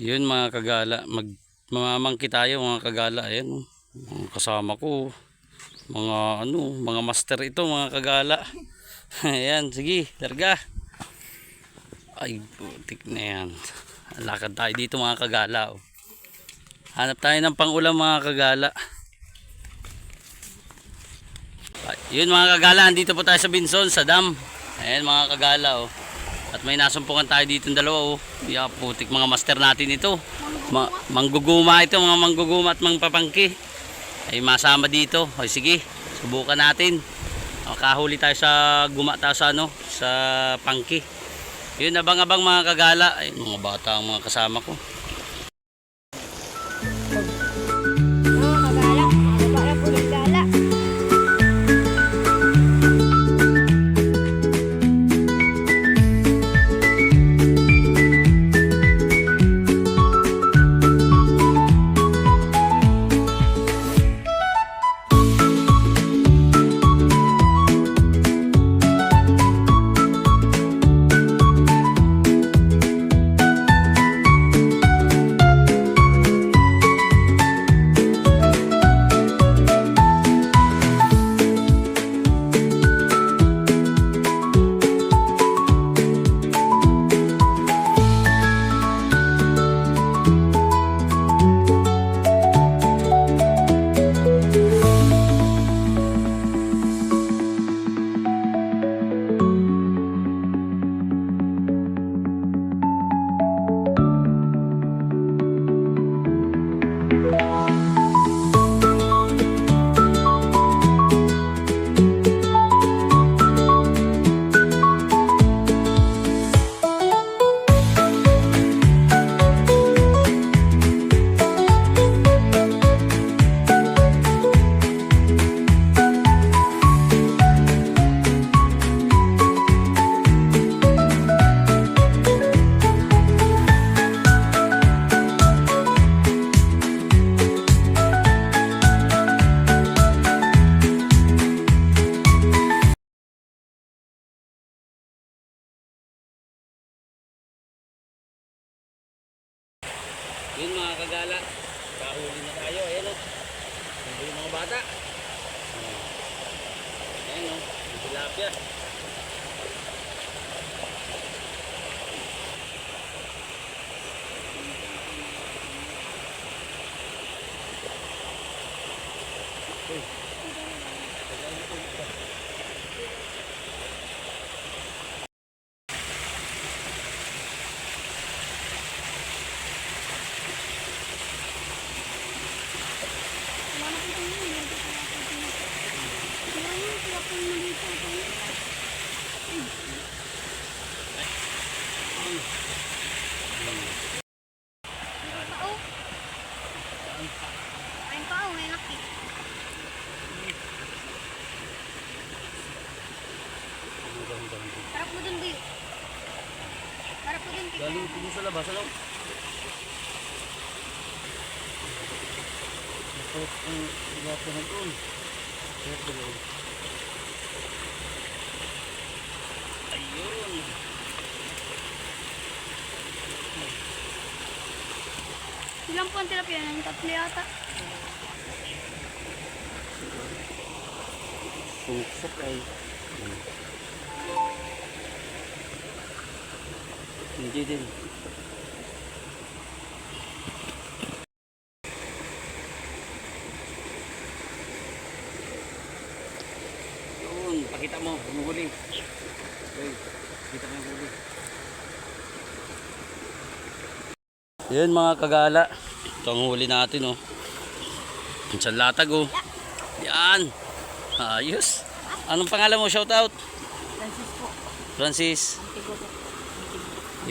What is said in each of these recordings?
Yun mga kagala, mag mamamangki tayo mga kagala. Ayan, oh. mga kasama ko. Mga ano, mga master ito mga kagala. Ayan, sige, larga. Ay, putik na yan. Lakad tayo dito mga kagala. Oh. Hanap tayo ng pangulam mga kagala. Ay, Yun mga kagala, andito po tayo sa Binson, sa dam. Ayan mga kagala oh. At may nasumpungan tayo dito ng dalawa oh. Yeah, putik mga master natin ito. Ma mangguguma ito, mga mangguguma at mangpapangki. Ay masama dito. O sige, subukan natin. Makahuli tayo sa guma tayo sa ano, sa pangki. Yun abang-abang mga kagala. Ay mga bata ang mga kasama ko. Yun mga kagala. Kahuli na tayo. Ayan o. Ito yung mga bata. Ayan o. Yung tilapia. Ayun pa, oh, may laki. Harap mo dun, Bill. Harap mo dun, tignan. Galing po sa. Ano? Ito ang tilapia na doon. Ito doon. Ayun. Ilang po ang tilapia ng tatlo yata. Suksok ay. Hindi din. Pakita mo, humuhuli. Okay, pakita mo yung huli. Yun mga kagala. Ito ang huli natin oh. Isang latag oh. Yan. Ayos. Anong pangalan mo? Shoutout. Francis po. Francis.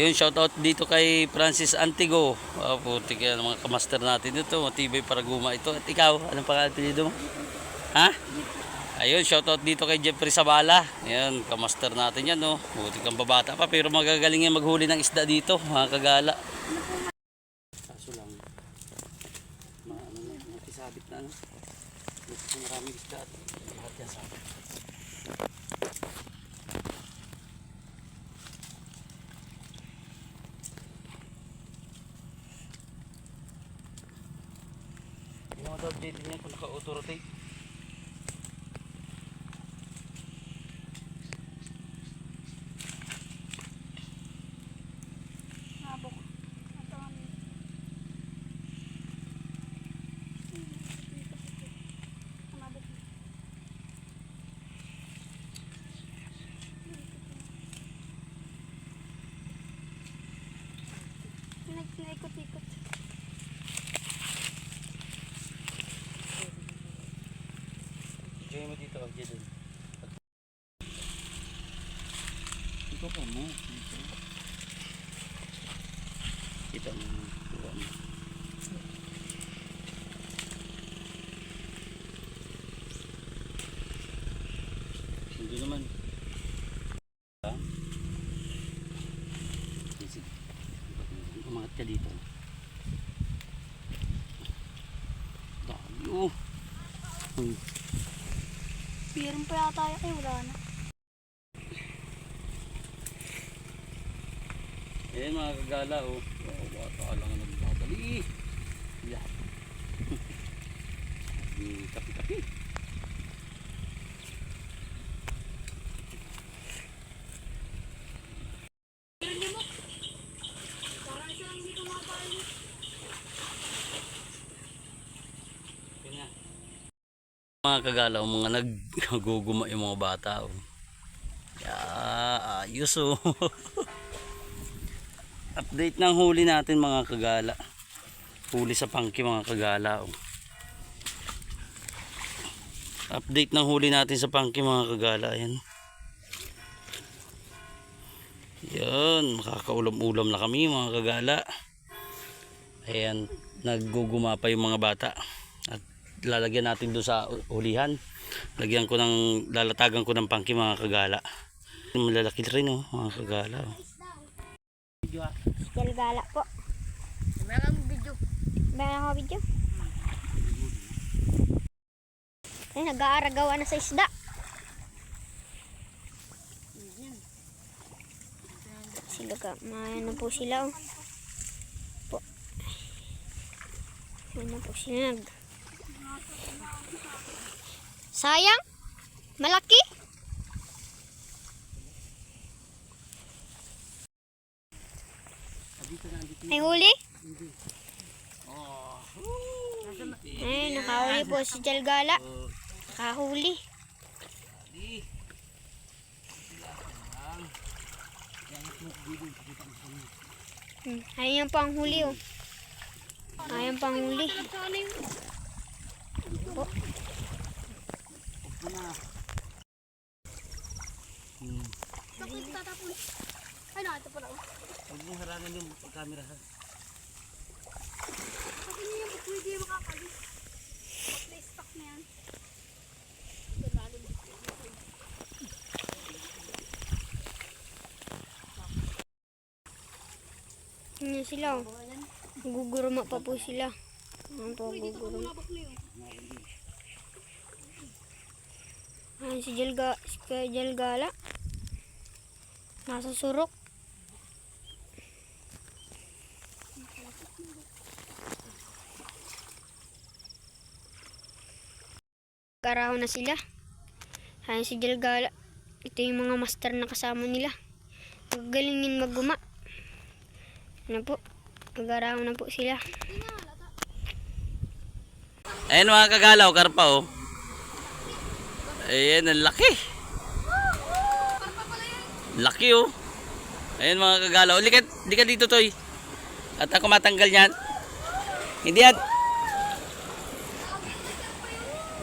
Yun, shoutout dito kay Francis Antigo. Oh, putik yan, mga kamaster natin dito. Matibay para guma ito. At ikaw, anong pangalan pinili mo? Ha? Ayun, shoutout dito kay Jeffrey Sabala. Ayun, kamaster natin yan, no. Buti kang babata pa, pero magagaling yan maghuli ng isda dito, mga kagala. Kaso lang, maano na, nakisabit na, no. Gusto maraming isda at lahat yan sa akin. Ano daw dito niya kung naka-authority? Mo dito, okay dun. Ikaw pa mo. Kita mo. Tuwa mo. Hindi naman. Ha? Sige. Umangat ka dito. Dami oh. Hmm. Meron pa yata yun. Ay, wala na. Ayan mga kagala oh. Oh, bata lang ang nagdadali. Sabi, kapi-kapi. Mga kagala, oh, mga nagguguma yung mga bata oh. Yeah, ayos oh. Update ng huli natin mga kagala. Huli sa pangki mga kagala. Oh. Update ng huli natin sa pangki mga kagala. Ayan. Yan, makakaulam-ulam na kami mga kagala. Ayan, nagguguma pa yung mga bata. Lalagyan natin doon sa hulihan. Lagyan ko ng, lalatagan ko ng pangki mga kagala. Malalaki rin oh, mga kagala. Oh. Video ah. Galgala po. Meron video. Meron ako video. Ay, nag-aaragawa na sa isda. Sila ka, ano po sila oh. Po. Ano po sila nag... Sayang? Malaki? May huli? Ay, nakahuli po si Jalgala. Nakahuli. Hmm, ayan pa ang huli oh. Ayan pa ang huli. Po. Hmm. Bakit tatapon? Ay, nakita pa lang. Huwag mong harangan yung camera ha. Kasi niya yung pwede makakalis. Pag na-stock na yan. Yan sila. Guguruma pa po sila. Ayan po, guguruma. Ayan si Jalga, si Kuya Jalgala. Nasa surok. Karaho na sila. Ayan si Jalgala. Ito yung mga master na kasama nila. Gagalingin maguma. Ano po? Magaraho na po sila. Ayan mga kagalaw, karpa oh. Ayan, ang laki. Laki oh. Ayan mga kagalaw. Ka, di ka dito toy. At ako matanggal yan. Hindi yan.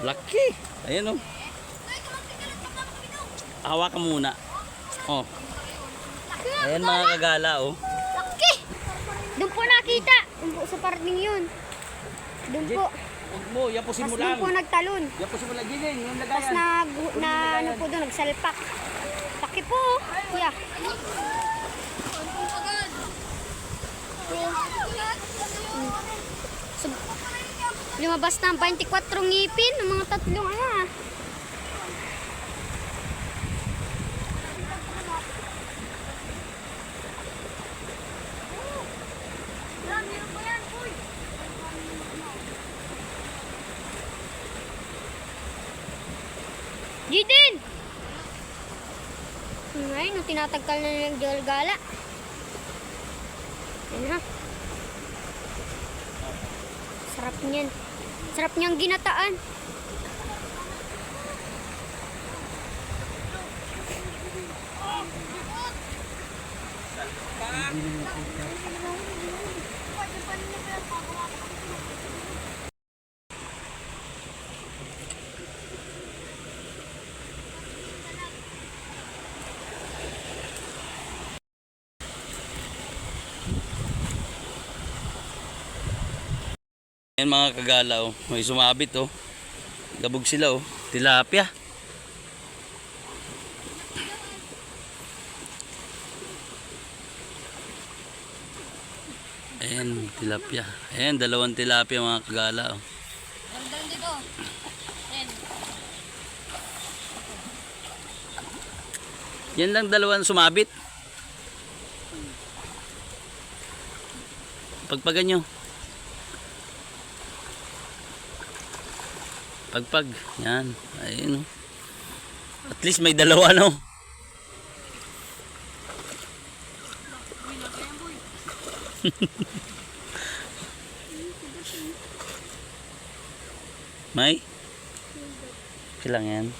Laki. Ayan oh. Hawakan muna. Oh. Ayan mga kagala oh. Laki! Doon po nakita. Doon po sa parting yun. Doon po. Huwag mo, yapusin Tapos mo doon po nagtalon. Yapusin mo lang. Ginin, yung Tapos lagayan. nag, na, ano po doon, nagsalpak. Laki po. Kuya. So, lumabas na ang 24 ngipin ng mga tatlong ano ah. Jaden! Ngayon, no, tinatagkal na nilang Joel Gala. Yan ha. Sarap niyan. Sarap niyang ginataan. Ayan mga kagala oh. May sumabit oh. Gabog sila oh. Tilapia. Ayan, tilapia. Ayan, dalawang tilapia mga kagala oh. Gandang dito. Ayan. Yan lang dalawang sumabit. Pagpagan nyo. Pagpag. Yan. Ayun. At least may dalawa no. may? Okay yan.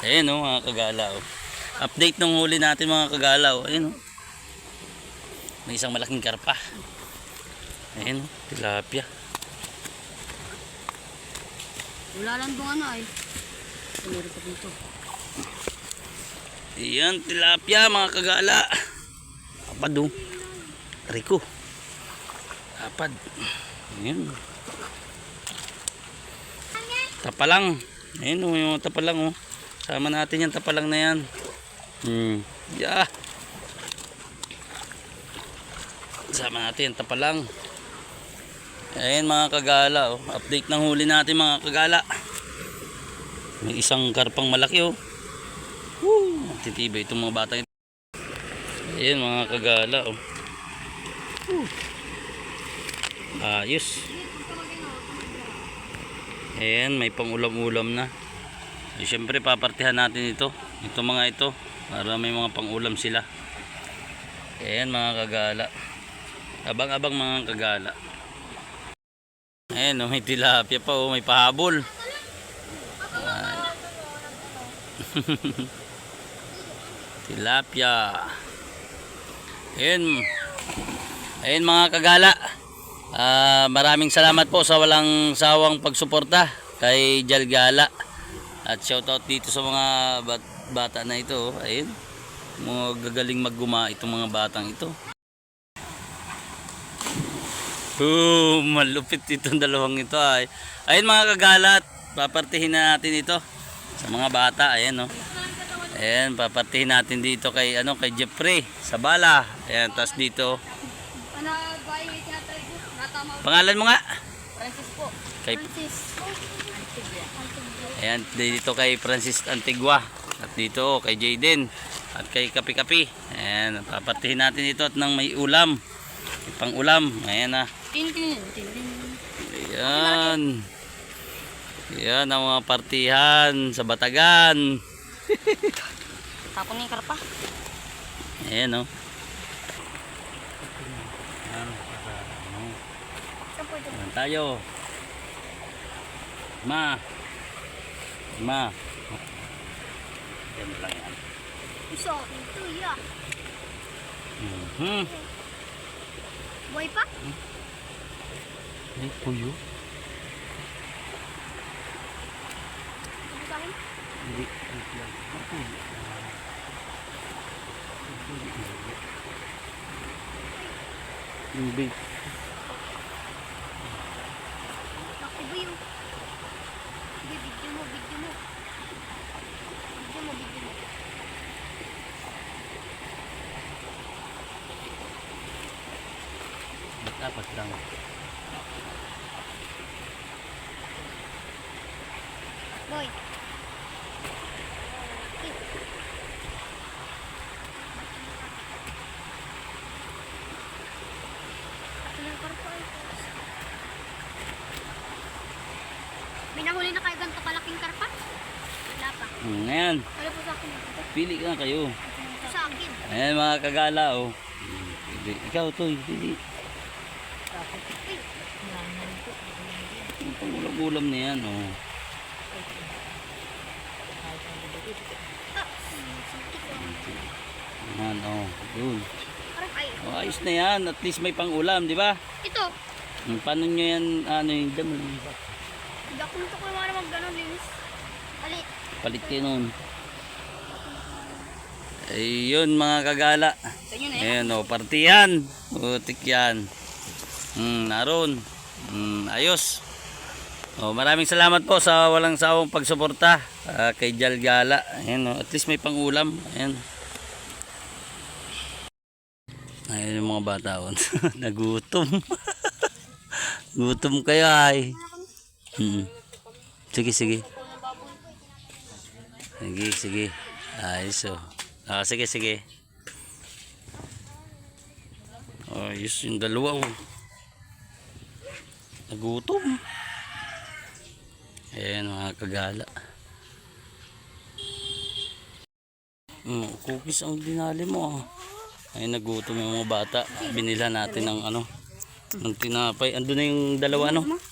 Ayan o mga kagala oh. Update nung huli natin mga kagala oh. Ayan oh. May isang malaking karpa. Ayan oh. Tilapia. Wala lang doon ano ay. Meron pa dito. Ayan tilapia mga kagala. Apad oh. Rico. Apad. Ayan. Tapalang. Ayan oh. Yung tapalang oh. Sama natin yung tapalang na yan. Hmm. Yeah. Sama natin yung tapalang. Ayan mga kagala oh. Update ng huli natin mga kagala. May isang karpang malaki oh. Woo! Titibay itong mga bata ito. Ayan mga kagala oh. Ayos. Ayan, may pang-ulam-ulam na. Eh, Siyempre papartihan natin ito. Ito mga ito. Para may mga pang-ulam sila. Ayan mga kagala. Abang-abang mga kagala. Ayan, oh, may tilapia pa oh, may pahabol. tilapia. Ayan. Ayan mga kagala. Ah, maraming salamat po sa walang sawang pagsuporta kay Jalgala. At shoutout dito sa mga bat- bata na ito. oh. Ayun. Mga gagaling magguma itong mga batang ito. Oh, malupit itong dalawang ito ay. Ayun mga kagalat, papartihin na natin ito sa mga bata. Ayan oh. Ayan, papartihin natin dito kay ano kay Jeffrey sa bala. Ayan, tas dito. Pangalan mo nga? Francis po. Kay Francis. Ayan, dito kay Francis Antigua. At dito kay Jaden. At kay Kapi Kapi. Ayan, papartihin natin ito at nang may ulam. Pang ulam. Ayan na. Tin. Ayan. Ayan ang mga partihan sa Batagan. Tapon yung karpa. Ayan o. Ito? Ayan tayo. Ma. Ma. Ayan lang yan. Isa. Ito, yeah. Mhm. Buhay pa? Ay, puyo. Hindi. Hindi lang. Ang puyo. Yung yung... Sige, video mo, video mo. Video mo, video mo. Ba't apat lang? Boy. Ilang karpa ay? May nahuli na kayo ganito kalaking karpa? Wala pa. Hmm, ayan. Wala po sa akin. Ito Pili ka na kayo. sa akin. Ayan mga kagala oh. Pili. Ikaw to, pili. Ang pangulam-ulam na yan oh. Ayan oh. Yun. Oh, ayos na yan. At least may pangulam, di ba? Ito. Hmm, Paano nyo yan, ano yung dam? Hindi ako nito ko naman mag gano'n, Linis. Alit. Palit kayo nun. Ayun mga kagala. Na Ayan o, partiyan. Utik yan. Hmm, naroon. Hmm, ayos. O, maraming salamat po sa walang sawang pagsuporta ah, kay Jal Gala. Ayan o, at least may pangulam. Ayan. Ayan yung mga bata o. Nagutom. Gutom kayo ay. Hmm. Sige, sige. Sige, sige. Ayos o. Ah, sige, sige. Ayos yung dalawa oh. Nagutom. Ayan mga kagala. Mm, cookies ang dinali mo ah. Ay nagutom yung mga bata. Binila natin ng ano ng tinapay. Ando na yung dalawa ano.